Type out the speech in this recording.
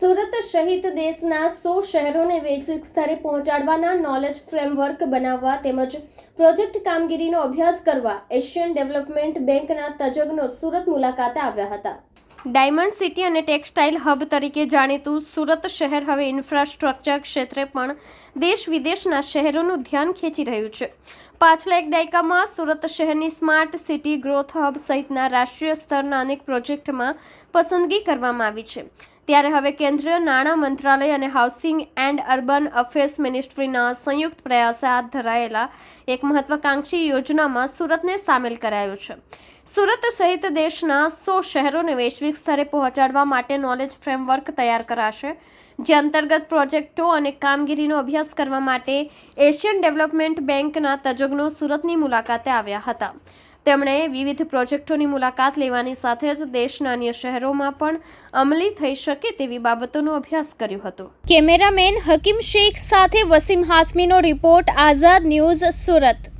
સુરત સહિત દેશના સો શહેરોને વૈશ્વિક સ્તરે પહોંચાડવાના નોલેજ ફ્રેમવર્ક બનાવવા તેમજ પ્રોજેક્ટ કામગીરીનો અભ્યાસ કરવા એશિયન ડેવલપમેન્ટ બેંકના તજજ્ઞો સુરત મુલાકાતે આવ્યા હતા. ડાયમંડ સિટી અને ટેક્સટાઇલ હબ તરીકે જાણીતું સુરત શહેર હવે ઇન્ફ્રાસ્ટ્રક્ચર ક્ષેત્રે પણ દેશ વિદેશના શહેરોનું ધ્યાન ખેંચી રહ્યું છે. પાછલા એક દાયકામાં સુરત શહેરની સ્માર્ટ સિટી ગ્રોથ હબ સહિતના રાષ્ટ્રીય સ્તરના અનેક પ્રોજેક્ટમાં પસંદગી કરવામાં આવી છે. ત્યારે હવે કેન્દ્રીય નાણાં મંત્રાલય અને હાઉસિંગ એન્ડ અર્બન અફેર્સ મિનિસ્ટ્રીના સંયુક્ત પ્રયાસે હાથ ધરાયેલા એક મહત્વાકાંક્ષી યોજનામાં સુરતને સામેલ કરાયું છે. સુરત સહિત દેશના સો શહેરોને વૈશ્વિક સ્તરે પહોંચાડવા માટે નોલેજ ફ્રેમવર્ક તૈયાર કરાશે, જે અંતર્ગત પ્રોજેક્ટો અને કામગીરીનો અભ્યાસ કરવા માટે એશિયન ડેવલપમેન્ટ બેંકના તજજ્ઞો સુરતની મુલાકાતે આવ્યા હતા. તેમણે વિવિધ પ્રોજેક્ટોની મુલાકાત લેવાની સાથે જ દેશના અન્ય શહેરોમાં પણ અમલી થઈ શકે તેવી બાબતોનો અભ્યાસ કર્યો હતો. કેમેરામેન હકીમ શેખ સાથે વસીમ હાસમીનો રિપોર્ટ, આઝાદ ન્યૂઝ સુરત.